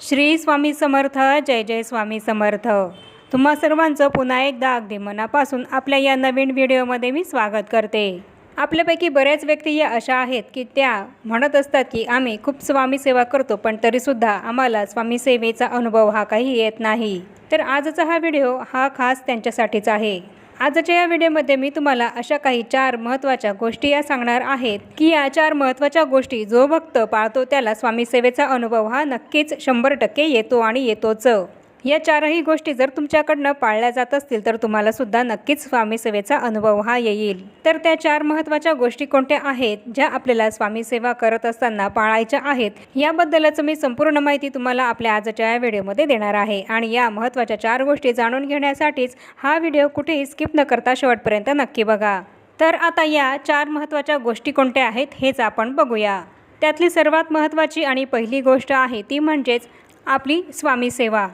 श्री स्वामी समर्थ जय जय स्वामी समर्थ. तुम्हा सर्वांचं पुन्हा एकदा अगदी मनापासून आपल्या या नवीन व्हिडिओमध्ये मी स्वागत करते. आपल्यापैकी बऱ्याच व्यक्ती या अशा आहेत की त्या म्हणत असतात की आम्ही खूप स्वामी सेवा करतो पण तरीसुद्धा आम्हाला स्वामी सेवेचा अनुभव हा काही येत नाही. तर आजचा हा व्हिडिओ हा खास त्यांच्यासाठीच आहे. आजच्या या व्हिडिओमध्ये मी तुम्हाला अशा काही चार महत्त्वाच्या गोष्टी या सांगणार आहेत की या चार महत्त्वाच्या गोष्टी जो भक्त पाळतो त्याला स्वामी सेवेचा अनुभव हा नक्कीच शंभर टक्के येतो आणि येतोच. या चारही गोष्टी जर तुमच्याकडनं पाळल्या जात असतील तर तुम्हाला सुद्धा नक्कीच स्वामी सेवेचा अनुभव हा येईल. तर त्या चार महत्त्वाच्या गोष्टी कोणत्या आहेत ज्या आपल्याला स्वामी सेवा करत असताना पाळायच्या आहेत याबद्दलच मी संपूर्ण माहिती तुम्हाला आपल्या आजच्या या व्हिडिओमध्ये देणार आहे. आणि या महत्त्वाच्या चार गोष्टी जाणून घेण्यासाठीच हा व्हिडिओ कुठेही स्किप न करता शेवटपर्यंत नक्की बघा. तर आता या चार महत्त्वाच्या गोष्टी कोणत्या आहेत हेच आपण बघूया. त्यातली सर्वात महत्त्वाची आणि पहिली गोष्ट आहे ती म्हणजेच आपली स्वामी सेवा.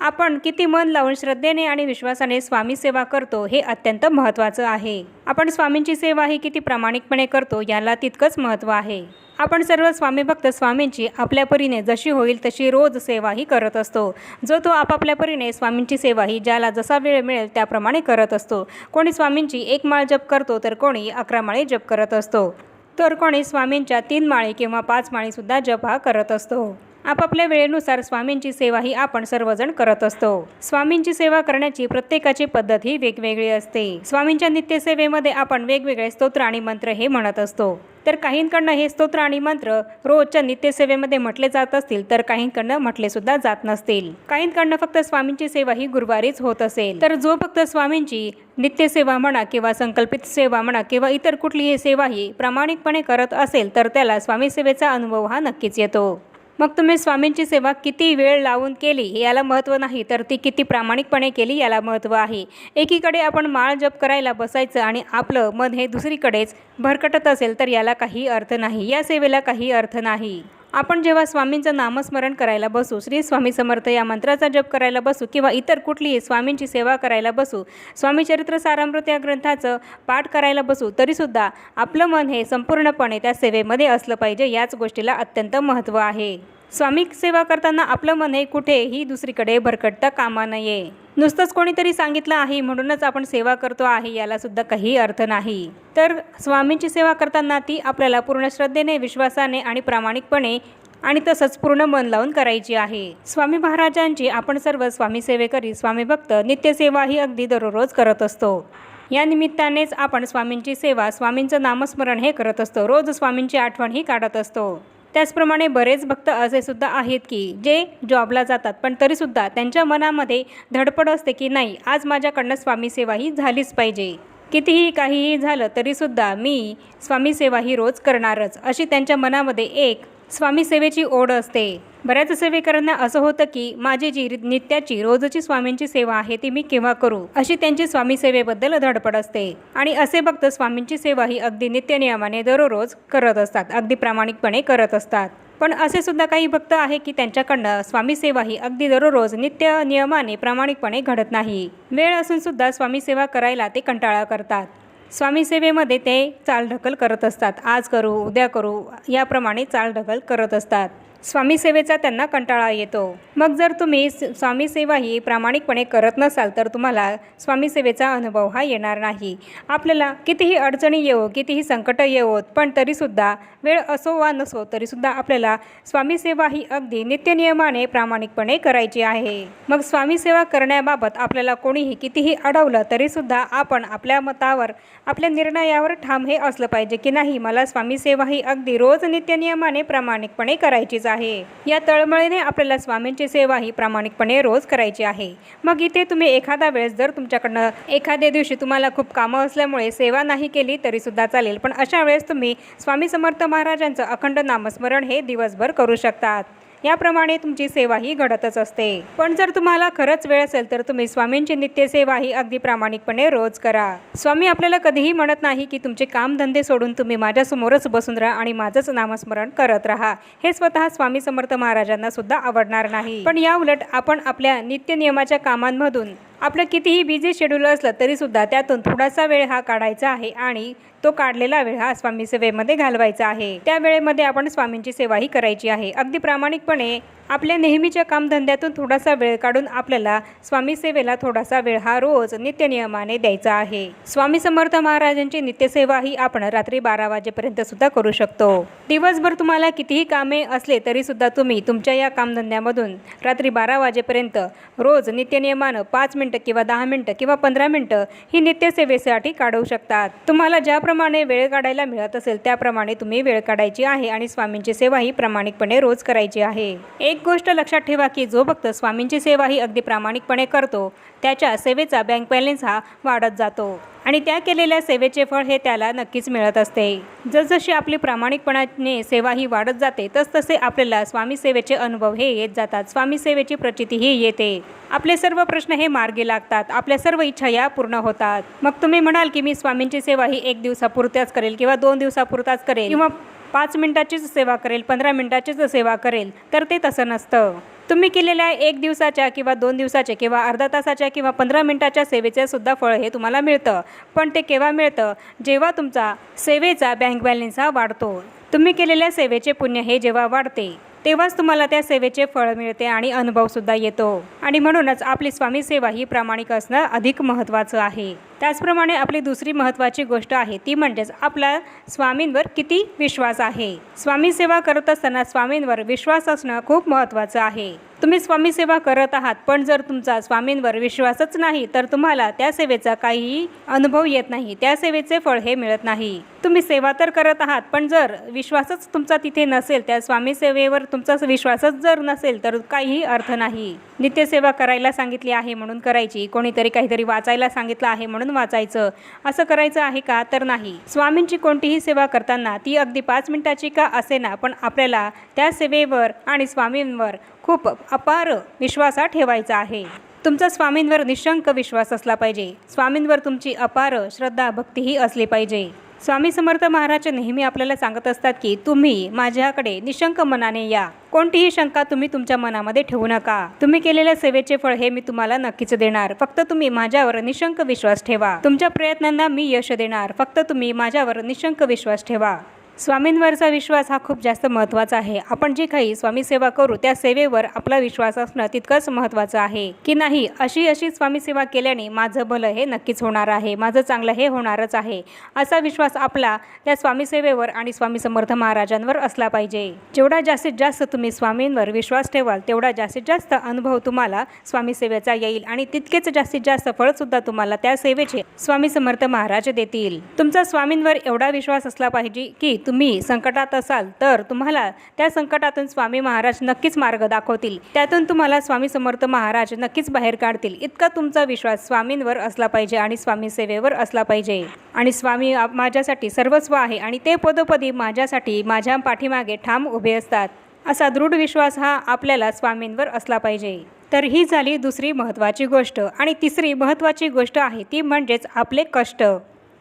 आपण किती मन लावून श्रद्धेने आणि विश्वासाने स्वामी सेवा करतो हे अत्यंत महत्त्वाचं आहे. आपण स्वामींची सेवा ही किती प्रामाणिकपणे करतो याला तितकंच महत्त्व आहे. आपण सर्व स्वामी भक्त स्वामींची आपल्या परीने जशी होईल तशी रोज सेवाही करत असतो. जो तो आपापल्या परीने स्वामींची सेवा ही ज्याला जसा वेळ मिळेल त्याप्रमाणे करत असतो. कोणी स्वामींची एक माळ जप करतो तर कोणी अकरा माळी जप करत असतो. तर कोणी स्वामींच्या तीन माळी किंवा पाच माळीसुद्धा जप हा करत असतो. आपापल्या वेळेनुसार स्वामींची सेवा ही आपण सर्वजण करत असतो. स्वामींची सेवा करण्याची प्रत्येकाची पद्धत ही वेगवेगळी असते. स्वामींच्या नित्यसेवेमध्ये आपण वेगवेगळे स्तोत्र आणि मंत्र हे म्हणत असतो. तर काहींकडनं हे स्तोत्र आणि मंत्र रोजच्या नित्यसेवेमध्ये म्हटले जात असतील तर काहींकडनं म्हटले सुद्धा जात नसतील. काहींकडनं फक्त स्वामींची सेवा ही गुरुवारीच होत असेल. तर जो फक्त स्वामींची नित्यसेवा म्हणा किंवा संकल्पित सेवा म्हणा किंवा इतर कुठलीही सेवा ही प्रामाणिकपणे करत असेल तर त्याला स्वामी सेवेचा अनुभव हा नक्कीच येतो. मग तुम्ही स्वामींची सेवा किती वेळ लावून केली याला महत्त्व नाही तर ती किती प्रामाणिकपणे केली याला महत्त्व आहे. एकीकडे आपण माळ जप करायला बसायचं आणि आपलं मन हे दुसरीकडेच भरकटत असेल तर याला काही अर्थ नाही. या सेवेला काही अर्थ नाही. आपण जेव्हा स्वामींचं नामस्मरण करायला बसू श्री स्वामी समर्थ या मंत्राचा जप करायला बसू किंवा इतर कुठलीही स्वामींची सेवा करायला बसू स्वामी चरित्र सारामृत या ग्रंथाचं पाठ करायला बसू तरीसुद्धा आपलं मन हे संपूर्णपणे त्या सेवेमध्ये असलं पाहिजे याच गोष्टीला अत्यंत महत्त्व आहे. स्वामी सेवा करताना आपलं मन हे कुठेही दुसरीकडे भरकटता कामा नये. नुसतंच कोणीतरी सांगितलं आहे म्हणूनच आपण सेवा करतो आहे यालासुद्धा काही अर्थ नाही. तर स्वामींची सेवा करताना ती आपल्याला पूर्ण श्रद्धेने विश्वासाने आणि प्रामाणिकपणे आणि तसंच पूर्ण मन लावून करायची आहे. स्वामी महाराजांची आपण सर्व स्वामी सेवेकरी स्वामी भक्त नित्यसेवा ही अगदी दररोज करत असतो. या निमित्तानेच आपण स्वामींची सेवा स्वामींचं नामस्मरण हे करत असतो. रोज स्वामींची आठवण ही काढत असतो. त्याचप्रमाणे बरेच भक्त असे सुद्धा आहेत की जे जॉबला जातात पण तरीसुद्धा त्यांच्या मनामध्ये धडपड असते की नाही आज माझ्याकडनं स्वामी सेवा ही झालीच पाहिजे. कितीही काहीही झालं तरीसुद्धा मी स्वामी सेवा ही रोज करणारच अशी त्यांच्या मनामध्ये एक स्वामी सेवेची ओढ असते. बऱ्याच सेवेकरांना असं होतं की माझी जी नित्याची रोजची स्वामींची सेवा आहे ती मी केव्हा करू? अशी त्यांची स्वामी सेवेबद्दल धडपड असते. आणि असे भक्त स्वामींची सेवा ही अगदी नित्यनियमाने दररोज करत असतात. अगदी प्रामाणिकपणे करत असतात. पण असे सुद्धा काही भक्त आहे की त्यांच्याकडनं स्वामी सेवा ही अगदी दररोज नित्य नियमाने प्रामाणिकपणे घडत नाही. वेळ असून सुद्धा स्वामी सेवा करायला ते कंटाळा करतात. स्वामी सेवेमध्ये ते चालढकल करत असतात. आज करू उद्या करू याप्रमाणे चालढकल करत असतात. स्वामी सेवेचा त्यांना कंटाळा येतो. मग जर तुम्ही स- स्वामी सेवा ही प्रामाणिकपणे करत नसाल तर तुम्हाला स्वामी सेवेचा अनुभव हा येणार नाही. आपल्याला कितीही अडचणी येवो कितीही संकटं येवोत पण तरीसुद्धा वेळ असो वा नसो तरीसुद्धा आपल्याला स्वामी सेवा ही अगदी नित्यनियमाने प्रामाणिकपणे करायची आहे. मग स्वामी सेवा करण्याबाबत आपल्याला कोणीही कितीही अडवलं तरीसुद्धा आपण आपल्या मतावर आपल्या निर्णयावर ठाम हे असलं पाहिजे की नाही. मला स्वामी सेवा ही अगदी रोज नित्यनियमाने प्रामाणिकपणे करायचीच आहे. या तळमळीने आपल्याला स्वामींची सेवा ही प्रामाणिकपणे रोज करायची आहे. मग इथे तुम्ही एखादा वेळेस जर तुमच्याकडनं एखाद्या दिवशी तुम्हाला खूप कामं असल्यामुळे सेवा नाही केली तरीसुद्धा चालेल. पण अशा वेळेस तुम्ही स्वामी समर्थ महाराजांचं अखंड नामस्मरण हे दिवसभर करू शकतात. याप्रमाणे तुमची सेवा ही घडतच असते. पण जर तुम्हाला खरंच वेळ असेल तर तुम्ही स्वामींची नित्यसेवा ही अगदी प्रामाणिकपणे रोज करा. स्वामी आपल्याला कधीही म्हणत नाही की तुमचे कामधंदे सोडून तुम्ही माझ्यासमोरच बसून राहा आणि माझंच नामस्मरण करत राहा. हे स्वतः स्वामी समर्थ महाराजांना सुद्धा आवडणार नाही. पण या उलट आपण आपल्या नित्य नियमाच्या कामांमधून आपलं कितीही बिझी शेड्यूल असलं तरीसुद्धा त्यातून थोडासा वेळ हा काढायचा आहे आणि तो काढलेला वेळ हा स्वामी सेवेमध्ये घालवायचा आहे. त्या वेळेमध्ये आपण स्वामींची सेवाही करायची आहे. अगदी प्रामाणिकपणे आपल्या नेहमीच्या कामधंद्यातून थोडासा वेळ काढून आपल्याला स्वामी सेवेला थोडासा वेळ हा रोज नित्यनियमाने द्यायचा आहे. स्वामी समर्थ महाराजांची नित्यसेवा ही आपण रात्री बारा वाजेपर्यंत सुद्धा करू शकतो. दिवसभर तुम्हाला कितीही कामे असले तरी सुद्धा तुम्ही तुमच्या या कामधंद्यामधून रात्री बारा वाजेपर्यंत रोज नित्यनियमानं पाच मिनटं किंवा दहा मिनटं किंवा पंधरा मिनटं ही नित्यसेवेसाठी काढू शकतात. तुम्हाला ज्याप्रमाणे वेळ काढायला मिळत असेल त्याप्रमाणे तुम्ही वेळ काढायची आहे आणि स्वामींची सेवा ही प्रामाणिकपणे रोज करायची आहे. एक एक गोष्ट लक्षात ठेवा की जो भक्त स्वामींची सेवा ही अगदी प्रामाणिकपणे करतो त्याच्या सेवेचा बँक बॅलन्स हा वाढत जातो. आणि त्या केलेल्या सेवेचे फळ हे त्याला नक्कीच मिळत असते. जसजशी आपली प्रामाणिकपणाने सेवा ही वाढत जाते तसतसे आपल्याला स्वामी सेवेचे अनुभव हे येत जातात. स्वामी सेवेची प्रचितीही येते. आपले सर्व प्रश्न हे मार्गी लागतात. आपल्या सर्व इच्छा या पूर्ण होतात. मग तुम्ही म्हणाल की मी स्वामींची सेवा ही एक दिवसापुरत्याच करेल किंवा दोन दिवसापुरताच करेल किंवा पाच मिनिटाचीच सेवा करेल पंधरा मिनिटाचीच सेवा करेल तर ते तसं नसतं. तुम्ही केलेल्या एक दिवसाच्या किंवा दोन दिवसाच्या किंवा अर्धा तासाच्या किंवा पंधरा मिनिटाच्या सेवेचे सुद्धा फळ हे तुम्हाला मिळतं. पण ते केव्हा मिळतं? जेव्हा तुमचा सेवेचा बँक बॅलन्स हा वाढतो. तुम्ही केलेल्या सेवेचे पुण्य हे जेव्हा वाढते तेव्हाच तुम्हाला त्या सेवेचे फळ मिळते आणि अनुभवसुद्धा येतो. आणि म्हणूनच आपली स्वामी सेवा ही प्रामाणिक असणं अधिक महत्त्वाचं आहे. त्याचप्रमाणे आपली दुसरी महत्त्वाची गोष्ट आहे ती म्हणजेच आपला स्वामींवर किती विश्वास आहे? स्वामी सेवा करत असताना स्वामींवर विश्वास असणं खूप महत्त्वाचं आहे. तुम्ही स्वामी सेवा करत आहात पण जर तुमचा स्वामींवर विश्वासच नाही तर तुम्हाला त्या सेवेचा काहीही अनुभव येत नाही त्या सेवेचे फळ हे मिळत नाही. तुम्ही सेवा तर करत आहात पण जर विश्वासच तुमचा तिथे नसेल त्या स्वामी सेवेवर तुमचा विश्वासच जर नसेल तर काहीही अर्थ नाही. नित्यसेवा करायला सांगितली आहे म्हणून करायची कोणीतरी काहीतरी वाचायला सांगितलं आहे म्हणून वाचायचं. असं करायचं आहे का? तर नाही. स्वामींची कोणतीही सेवा करताना ती अगदी पाच मिनिटाची का असेना पण आपल्याला त्या सेवेवर आणि स्वामींवर खूप अपार विश्वास हा ठेवायचा आहे. तुमचा स्वामींवर निशंक विश्वास असला पाहिजे. स्वामींवर तुमची अपार श्रद्धा भक्तीही असली पाहिजे. स्वामी समर्थ महाराज नेहमी आपल्याला सांगत असतात की तुम्ही माझ्याकडे निशंक मनाने या. कोणतीही शंका तुम्ही तुमच्या मनामध्ये ठेवू नका. तुम्ही केलेल्या सेवेचे फळ हे मी तुम्हाला नक्कीच देणार. फक्त तुम्ही माझ्यावर निशंक विश्वास ठेवा. तुमच्या प्रयत्नांना मी यश देणार. फक्त तुम्ही माझ्यावर निशंक विश्वास ठेवा. स्वामींवरचा विश्वास हा खूप जास्त महत्त्वाचा आहे. आपण जी काही स्वामी सेवा करू त्या सेवेवर आपला विश्वास असणं तितकंच महत्त्वाचं आहे. की नाही अशी अशी स्वामी सेवा केल्याने माझं भलं हे नक्कीच होणार आहे माझं चांगलं हे होणारच आहे असा विश्वास आपला त्या स्वामी सेवेवर आणि स्वामी समर्थ महाराजांवर असला पाहिजे. जेवढा जास्तीत जास्त तुम्ही स्वामींवर विश्वास ठेवाल तेवढा जास्तीत जास्त अनुभव तुम्हाला स्वामी सेवेचा येईल आणि तितकेच जास्तीत जास्त फळसुद्धा तुम्हाला त्या सेवेचे स्वामी समर्थ महाराज देतील. तुमचा स्वामींवर एवढा विश्वास असला पाहिजे की तुम्ही संकटात असाल तर तुम्हाला त्या संकटातून स्वामी महाराज नक्कीच मार्ग दाखवतील. त्यातून तुम्हाला स्वामी समर्थ महाराज नक्कीच बाहेर काढतील. इतका तुमचा विश्वास स्वामींवर असला पाहिजे आणि स्वामी सेवेवर असला पाहिजे. आणि स्वामी आप- माझ्यासाठी सर्वस्व आहे आणि ते पदोपदी माझ्यासाठी माझ्या पाठीमागे ठाम उभे असतात. असा दृढ विश्वास हा आपल्याला स्वामींवर असला पाहिजे. तर ही झाली दुसरी महत्त्वाची गोष्ट आणि तिसरी महत्त्वाची गोष्ट आहे ती म्हणजेच आपले कष्ट.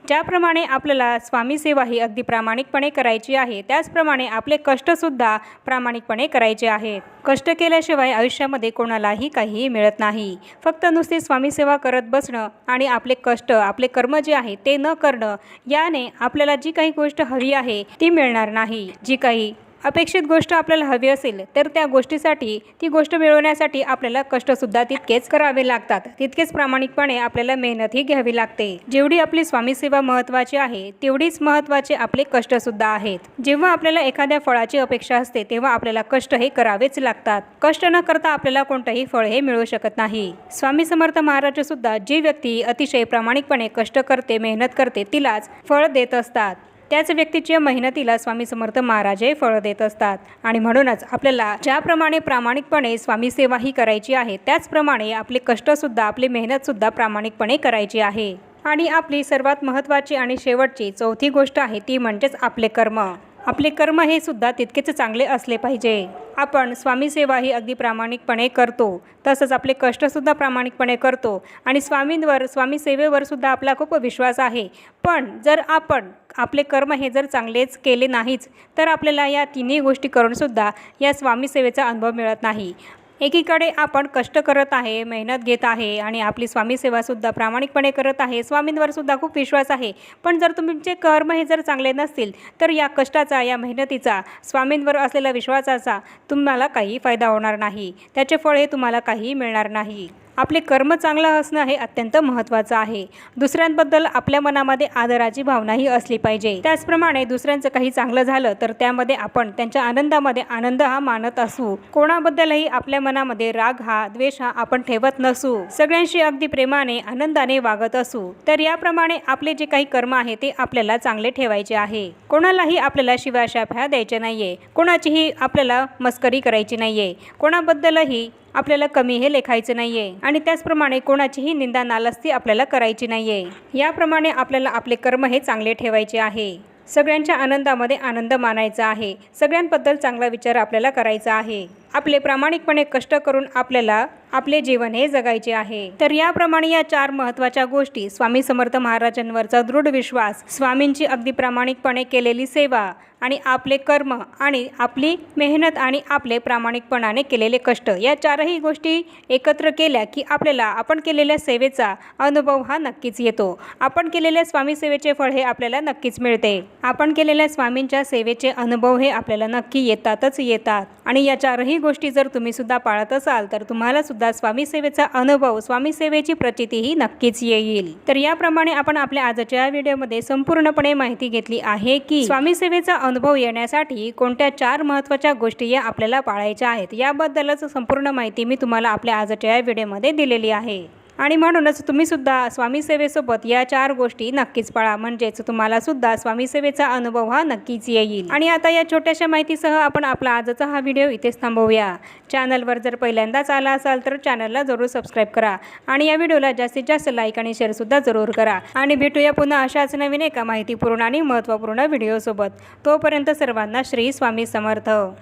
ज्याप्रमाणे आपल्याला स्वामीसेवा ही अगदी प्रामाणिकपणे करायची आहे त्याचप्रमाणे आपले कष्टसुद्धा प्रामाणिकपणे करायचे आहेत. कष्ट केल्याशिवाय आयुष्यामध्ये कोणालाही काहीही मिळत नाही. फक्त नुसती स्वामीसेवा करत बसणं आणि आपले कष्ट आपले कर्म जे आहे ते न करणं याने आपल्याला जी काही गोष्ट हवी आहे ती मिळणार नाही. जी काही अपेक्षित गोष्ट आपल्याला हवी असेल तर त्या गोष्टीसाठी ती गोष्ट मिळवण्यासाठी आपल्याला कष्टसुद्धा तितकेच करावे लागतात. तितकेच प्रामाणिकपणे आपल्याला मेहनतही घ्यावी लागते. जेवढी आपली स्वामी सेवा महत्त्वाची आहे तेवढीच महत्त्वाचे आपले कष्टसुद्धा आहेत. जेव्हा आपल्याला एखाद्या फळाची अपेक्षा असते तेव्हा आपल्याला कष्ट हे करावेच लागतात. कष्ट न करता आपल्याला कोणतंही फळ हे मिळू शकत नाही. स्वामी समर्थ महाराज सुद्धा जी व्यक्ती अतिशय प्रामाणिकपणे कष्ट करते मेहनत करते तिलाच फळ देत असतात. त्याच व्यक्तीच्या मेहनतीला स्वामी समर्थ महाराज हे फळ देत असतात. आणि म्हणूनच आपल्याला ज्याप्रमाणे प्रामाणिकपणे स्वामी सेवा ही करायची आहे त्याचप्रमाणे आपले कष्टसुद्धा आपली मेहनतसुद्धा प्रामाणिकपणे करायची आहे. आणि आपली सर्वात महत्त्वाची आणि शेवटची चौथी गोष्ट आहे ती म्हणजेच आपले कर्म. आपले कर्म हे सुद्धा तितकेच चांगले असले पाहिजे. आपण स्वामी सेवा ही अगदी प्रामाणिकपणे करतो. तसंच आपले कष्टसुद्धा प्रामाणिकपणे करतो. आणि स्वामींवर स्वामी सेवेवर सुद्धा आपला खूप विश्वास आहे. पण जर आपण आपले कर्म हे जर चांगलेच केले नाहीच तर आपल्याला या तिन्ही गोष्टी करूनसुद्धा या स्वामी सेवेचा अनुभव मिळत नाही. एकीकडे आपण कष्ट करत आहे मेहनत घेत आहे आणि आपली स्वामी सेवासुद्धा प्रामाणिकपणे करत आहे. स्वामींवर सुद्धा खूप विश्वास आहे. पण जर तुमचे कर्म हे जर चांगले नसतील तर या कष्टाचा या मेहनतीचा स्वामींवर असलेल्या विश्वासाचा तुम्हाला काही फायदा होणार नाही. त्याचे फळ हे तुम्हाला काही मिळणार नाही. आपले कर्म चांगलं असणं हे अत्यंत महत्त्वाचं आहे. दुसऱ्यांबद्दल आपल्या मनामध्ये आदराची भावनाही असली पाहिजे. त्याचप्रमाणे दुसऱ्यांचं काही चांगलं झालं तर त्यामध्ये आपण त्यांच्या आनंदामध्ये आनंद हा मानत असू. कोणाबद्दलही आपल्या मनामध्ये राग हा द्वेष हा आपण ठेवत नसू. सगळ्यांशी अगदी प्रेमाने आनंदाने वागत असू. तर याप्रमाणे आपले जे काही कर्म आहे ते आपल्याला चांगले ठेवायचे आहे. कोणालाही आपल्याला शिवाशाफ्या द्यायच्या नाहीये. कोणाचीही आपल्याला मस्करी करायची नाहीये. कोणाबद्दलही आपल्याला कमी हे लेखायचं नाहीये. आणि त्याचप्रमाणे कोणाचीही निंदा नालस्ती आपल्याला करायची नाही आहे याप्रमाणे आपल्याला आपले कर्म हे चांगले ठेवायचे आहे. सगळ्यांच्या आनंदामध्ये आनंद मानायचा आहे. सगळ्यांबद्दल चांगला विचार आपल्याला करायचा आहे. आपले प्रामाणिकपणे कष्ट करून आपल्याला आपले जीवन हे जगायचे आहे. तर याप्रमाणे या चार महत्त्वाच्या गोष्टी स्वामी समर्थ महाराजांवरचा दृढ विश्वास स्वामींची अगदी प्रामाणिकपणे केलेली सेवा आणि आपले कर्म आणि आपली मेहनत आणि आपले प्रामाणिकपणाने केलेले कष्ट या चारही गोष्टी एकत्र केल्या की आपल्याला आपण केलेल्या सेवेचा अनुभव हा नक्कीच येतो. आपण केलेल्या स्वामी सेवेचे फळ हे आपल्याला नक्कीच मिळते. आपण केलेल्या स्वामींच्या सेवेचे अनुभव हे आपल्याला नक्की येतातच येतात आणि या चारही गोष्टी जर तुम्ही सुद्धा पाळत असाल तर तुम्हाला सुद्धा अनुभव स्वामीसेवेची प्रचितीही नक्कीच येईल. तर याप्रमाणे आपण आपल्या आजच्या व्हिडिओमध्ये संपूर्णपणे माहिती घेतली आहे की स्वामीसेवेचा अनुभव येण्यासाठी कोणत्या चार महत्त्वाच्या गोष्टी या आपल्याला पाळायच्या आहेत याबद्दलच संपूर्ण माहिती मी तुम्हाला आपल्या आजच्या या व्हिडिओमध्ये दिलेली आहे. आणि म्हणूनच तुम्हीसुद्धा स्वामीसेवेसोबत स्वामी सेवेसोबत या चार गोष्टी नक्कीच पाळा. म्हणजेच तुम्हाला सुद्धा स्वामी सेवेचा अनुभव हा नक्कीच येईल. आणि आता या छोट्याशा माहितीसह आपण आपला आजचा हा व्हिडिओ इथेच थांबवूया. चॅनलवर जर पहिल्यांदाच आला असाल तर चॅनलला जरूर सबस्क्राईब करा आणि या व्हिडिओला जास्तीत जास्त लाईक आणि शेअरसुद्धा जरूर करा. आणि भेटूया पुन्हा अशाच नवीन एका माहितीपूर्ण आणि महत्त्वपूर्ण व्हिडिओसोबत. तोपर्यंत सर्वांना श्री स्वामी समर्थ.